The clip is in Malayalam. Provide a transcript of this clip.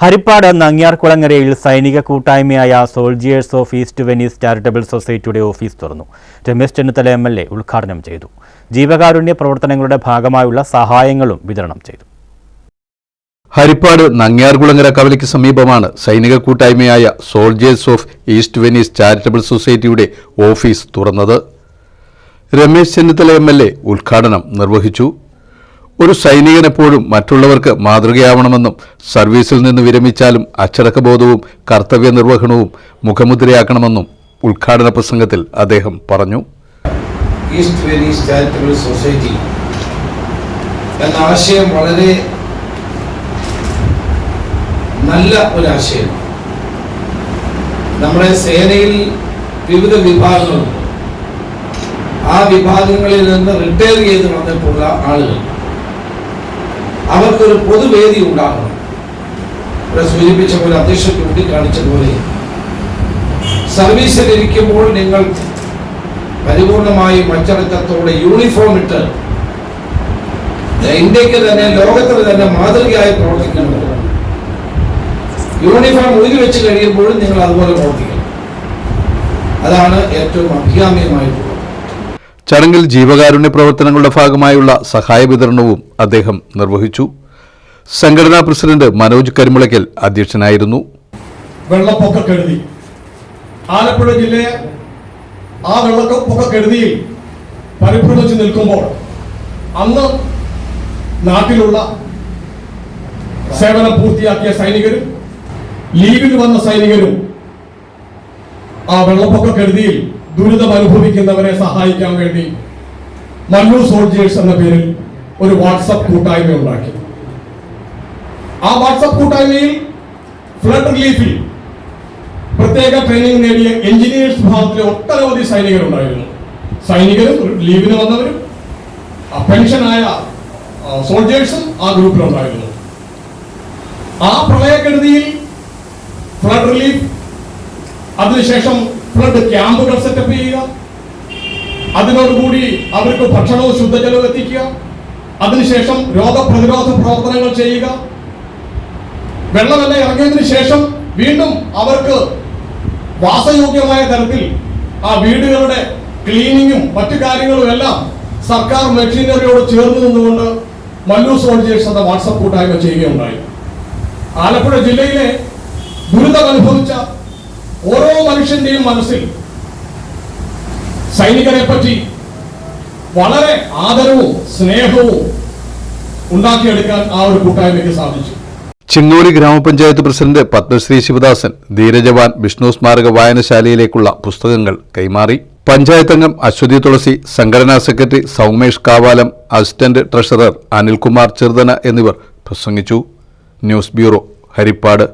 ഹരിപ്പാട് നങ്ങ്യാർകുളങ്ങരയിൽ സൈനിക കൂട്ടായ്മയായ soldiers of East Venice charitable സൊസൈറ്റിയുടെ ഓഫീസ് തുറന്നു. Ramesh Chennithala M L A ഉദ്ഘാടനം ചെയ്തു. ജീവകാരുണ്യ പ്രവർത്തനങ്ങളുടെ ഭാഗമായുള്ള സഹായങ്ങളും വിതരണം ചെയ്തു. ഹരിപ്പാട് നങ്ങ്യാർകുളങ്ങര കവലയ്ക്ക് സമീപമാണ് സൈനിക കൂട്ടായ്മയായ soldiers of East Venice charitable സൊസൈറ്റിയുടെ ഓഫീസ് തുറന്നത്. Ramesh Chennithala M L A ഉദ്ഘാടനം നിർവഹിച്ചു. ഒരു സൈനികനെപ്പോഴും മറ്റുള്ളവർക്ക് മാതൃകയാവണമെന്നും സർവീസിൽ നിന്ന് വിരമിച്ചാലും അച്ചടക്കബോധവും കർത്തവ്യ നിർവഹണവും മുഖമുദ്രയാക്കണമെന്നും ഉദ്ഘാടന പ്രസംഗത്തിൽ അദ്ദേഹം പറഞ്ഞു. ഈസ്റ്റ് വെനീസ് ചാരിറ്റബിൾ സൊസൈറ്റി എന്ന ആശയം വളരെ നല്ല ഒരു ആശയം നമ്മുടെ സേനയിൽ വിവിധ വിഭാഗങ്ങളുണ്ട്. ആ വിഭാഗങ്ങളിൽ നിന്ന് റിട്ടയർ ചെയ്ത് വന്നിട്ടുള്ള ആളുകൾ അവർക്കൊരു പൊതുവേദി ഉണ്ടാകണം. ഇവിടെ സൂചിപ്പിച്ച പോലെ അധ്യക്ഷൻ പോലെ സർവീസിലിരിക്കുമ്പോൾ നിങ്ങൾ പരിപൂർണമായും അച്ചടക്കത്തോടെ യൂണിഫോം ഇട്ട് ഇന്ത്യയ്ക്ക് തന്നെ ലോകത്തിന് തന്നെ മാതൃകയായി പ്രവർത്തിക്കേണ്ടത് യൂണിഫോം ഊരി വെച്ച് കഴിയുമ്പോഴും നിങ്ങൾ അതുപോലെ പ്രവർത്തിക്കണം. അതാണ് ഏറ്റവും അഭികാമ്യമായിട്ടുള്ളത്. ചടങ്ങിൽ ജീവകാരുണ്യ പ്രവർത്തനങ്ങളുടെ ഭാഗമായുള്ള സഹായ വിതരണവും അദ്ദേഹം നിർവഹിച്ചു. സംഘടനാ പ്രസിഡന്റ് മനോജ് കരിമുളയ്ക്കൽ അധ്യക്ഷനായിരുന്നു. വെള്ളപ്പൊക്കക്കെടുതി ആലപ്പുഴ ജില്ലയെ ആ വെള്ളപ്പൊക്കക്കെടുതിയിൽ പരിഭ്രമിച്ച് നിൽക്കുമ്പോൾ അന്ന് നാട്ടിലുള്ള സേവനം പൂർത്തിയാക്കിയ സൈനികരും ലീവിൽ വന്ന സൈനികരും ആ വെള്ളപ്പൊക്കക്കെടുതിയിൽ ദുരിതം അനുഭവിക്കുന്നവരെ സഹായിക്കാൻ വേണ്ടി മല്ലു സോൾജിയേഴ്സ് എന്ന പേരിൽ ഒരു വാട്സപ്പ് കൂട്ടായ്മ ഉണ്ടാക്കി. ആ വാട്സപ്പ് കൂട്ടായ്മയിൽ ഫ്ലഡ് റിലീഫിൽ പ്രത്യേക ട്രെയിനിങ് നേടിയ എഞ്ചിനീയേഴ്സ് വിഭാഗത്തിലെ ഒട്ടനവധി സൈനികരുണ്ടായിരുന്നു. സൈനികരും ലീവിന് വന്നവരും പെൻഷനായ സോൾജേഴ്സും ആ ഗ്രൂപ്പിലുണ്ടായിരുന്നു. ആ പ്രളയക്കെടുതിയിൽ ഫ്ലഡ് റിലീഫ് അതിനുശേഷം ഫ്ലഡ് ക്യാമ്പുകൾ സെറ്റപ്പ് ചെയ്യുക. അതിനോടുകൂടി അവർക്ക് ഭക്ഷണവും ശുദ്ധജലവും എത്തിക്കുക. അതിനുശേഷം രോഗപ്രതിരോധ പ്രവർത്തനങ്ങൾ ചെയ്യുക. വെള്ളമെല്ലാം ഇറങ്ങിയതിനു ശേഷം വീണ്ടും അവർക്ക് വാസയോഗ്യമായ തരത്തിൽ ആ വീടുകളുടെ ക്ലീനിങ്ങും മറ്റു കാര്യങ്ങളും എല്ലാം സർക്കാർ മെഷീനറിയോട് ചേർന്ന് നിന്നുകൊണ്ട് മല്ലു സോൾജേഴ്സ് വാട്സപ്പ് കൂട്ടായ്മ ചെയ്യുകയുണ്ടായി. ആലപ്പുഴ ജില്ലയിലെ ദുരിതം അനുഭവിച്ച ഓരോ മനുഷ്യന്റെയും മനസ്സിൽ സൈനികരെ പറ്റി വളരെ ആദരവും സ്നേഹവും ഉണ്ടാക്കിയെടുക്കാൻ ആ ഒരു കൂട്ടായ്മയ്ക്ക് സാധിച്ചു. ചിങ്ങോലി ഗ്രാമപഞ്ചായത്ത് പ്രസിഡന്റ് പത്മശ്രീ ശിവദാസൻ ധീരജവാൻ വിഷ്ണു സ്മാരക വായനശാലയിലേക്കുള്ള പുസ്തകങ്ങൾ കൈമാറി. പഞ്ചായത്ത് അംഗം അശ്വതി തുളസി സംഘടനാ secretary Saumesh Kavalam assistant treasurer Anilkumar Cheruthana എന്നിവർ പ്രസംഗിച്ചു. News bureau Harippad.